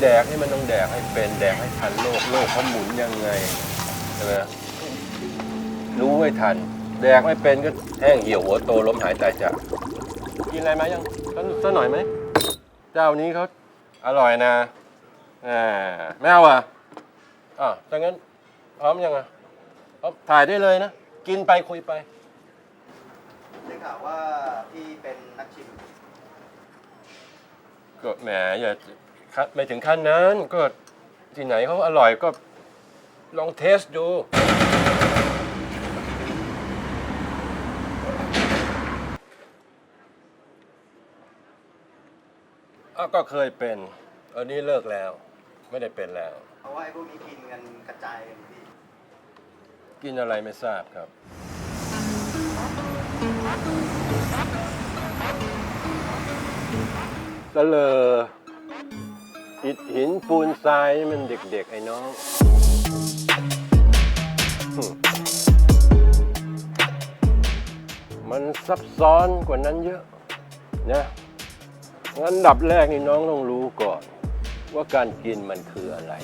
แดกนี่มันต้องแดกให้เป็นแดกให้ทันโลกโลกเขาหมุนยังไงใช่ไหมรู้ให้ทัน แดกไม่เป็นก็แห้งเหี่ยวหัวโตล้มหายตายจากกินอะไรมายังสักสักหน่อยไหมเจ้านี้เขาอร่อยนะอ่าไม่เอาอะอะถ้างั้นพร้อมยังอะพร้อมถ่ายได้เลยนะ กินไปคุยไปได้ข่าวว่าพี่เป็นนักชิมก็แหมอย่า คัดไม่ถึงขั้นนั้นก็ที่ไหนเขาอร่อยก็ลองเทสดู อ้าวก็เคยเป็น อันนี้เลิกแล้ว ไม่ได้เป็นแล้ว เพราะว่าไอ้พวกนี้กินกันกระจายกันพี่กินอะไรไม่ทราบครับก็เลย อิฐหินปูนทรายนี่มันเด็กๆ ไอ้น้อง มันซับซ้อนกว่านั้นเยอะนะงั้นดับแรกนี่น้องต้องรู้ก่อน ว่าการกินมันคืออะไร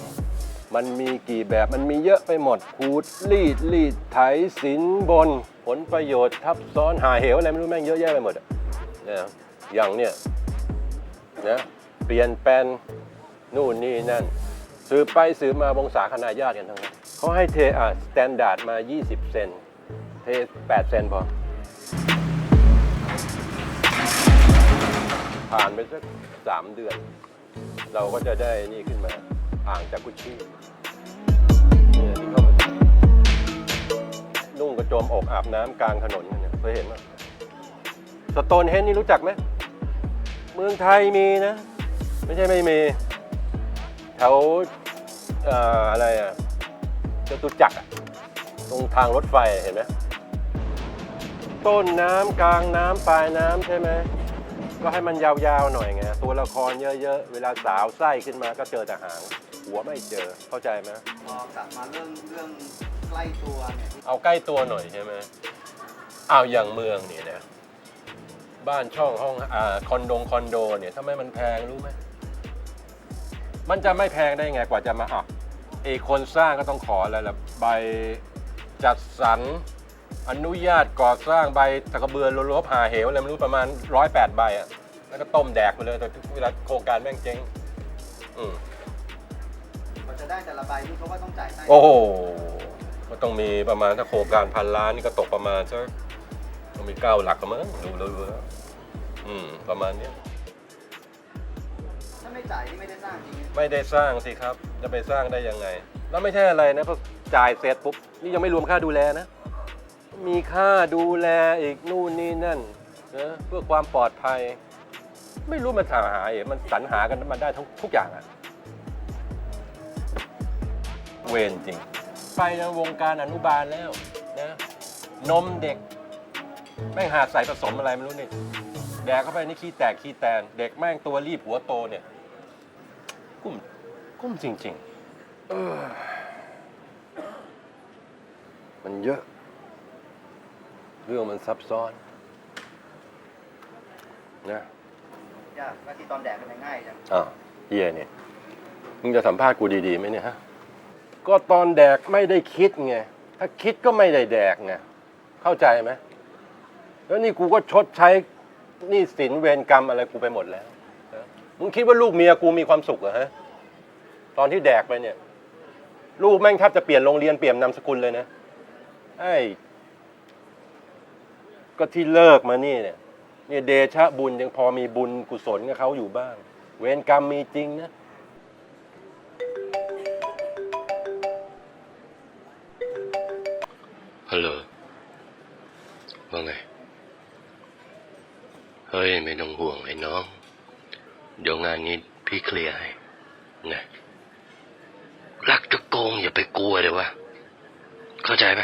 มันมีกี่แบบมันมีเยอะไปหมดขูดรีดรีดไถสินบน ผลประโยชน์ทับซ้อนหาเหวอะไรไม่รู้แม่งเยอะแยะไปหมดอะนะอย่างเนี้ยนะเปลี่ยนแปลง นู่นนี่นั่น สืบไปสืบมาวงศาคณาญาติกันทั้งนั้นเขาให้เทอ่าสแตนดาร์ดมา 20 เซนเท 8 เซนพอ ผ่านไปสักสามเดือน เราก็จะได้นี่ขึ้นมาอ่างจากกุชชี่เนี่ยที่เขานุ่งกระโจมอกอาบน้ำกลางถนนกันเนี่ยเคยเห็นไหมสโตนเฮนนี่รู้จักไหมเมืองไทยมีนะ ไม่ใช่ไม่มี วเอ่ออะไรอะจตุจักรอะตรงทางรถไฟเห็นไหมต้นน้ำกลางน้ำปลายน้ำใช่ไหมก็ให้มันยาวๆหน่อยไงตัวละครเยอะๆ เวลาสาวไส้ขึ้นมาก็เจอแต่หาง หัวไม่เจอเข้าใจไหมพอกลับมาเรื่องเรื่องใกล้ตัวเนี่ยพี่เอาใกล้ตัวหน่อยใช่ไหมเอาอย่างเมืองเนี่ยนะบ้านช่องห้องอ่าคอนโดงคอนโดเนี่ยทำไมมันแพงรู้ไหม มันจะไม่แพงได้ไงกว่าจะมาอับเอกคนสร้างก็ต้องขออะไรล่ะใบจัดสรรอนุญาตก่อสร้างใบตะกระเบือรบหาเหวอะไรไม่รู้ประมาณร้อยแปดใบอะแล้วก็ต้มแดกไปเลยแต่เวลาโครงการแม่งเจ๊งอืมกว่าจะได้แต่ละใบนี่เขาว่าต้องจ่ายใต้โอ้โหก็ต้องมีประมาณถ้าโครงการพันล้านนี่ก็ตกประมาณสักต้องมีเก้าหลักกันมั้งดูเลยแล้วอืมประมาณเนี้ยถ้า ไม่จ่ายนี่ไม่ได้สร้างจริงไม่ได้สร้างสิครับ จะไปสร้างได้ยังไง แล้วไม่ใช่อะไรนะพอจ่ายเสร็จปุ๊บนี่ยังไม่รวมค่าดูแลนะ มีค่าดูแลอีกนู่นนี่นั่นนะเพื่อความปลอดภัย ไม่รู้มันหาหาเองมันสรรหากันมาได้ทุกทุกอย่างอะเวรจริง ไปในวงการอนุบาลแล้วนะนมเด็ก แม่งหาใส่ผสมอะไรไม่รู้นี่แดกเข้าไปนี่ขี้แตกขี้แตน เด็กแม่งตัวรีบหัวโตเนี่ย กุ้มกุ้มจริงๆเออมันเยอะ เรื่องมันซับซ้อนนะยากหน้าที่ตอนแดกมันง่ายจังอ่าวเฮียเนี่ยมึงจะสัมภาษณ์กูดีๆไหมเนี่ยฮะ ก็ตอนแดกไม่ได้คิดไง ถ้าคิดก็ไม่ได้แดกไง เข้าใจไหม แล้วนี่กูก็ชดใช้หนี่สินเวรกรรมอะไรกูไปหมดแล้วนะ มึงคิดว่าลูกเมียกูมีความสุขเหรอฮะ ตอนที่แดกไปเนี่ย ลูกแม่งแทบจะเปลี่ยนโรงเรียนเปลี่ยนนามสกุลเลยนะไอ้ก็ที่เลิกมานี่เนี่ยเนี่ยเดชะบุญยังพอมีบุญกุศลกับเขาอยู่บ้าง เวรกรรมมีจริงนะฮัลโหลว่าไง เฮ้ย ไม่ต้องห่วงไอ้น้อง เดี๋ยวงานนี้พี่เคลียร์ให้ไงรักจะโกงอย่าไปกลัวเลยวะเข้าใจไหม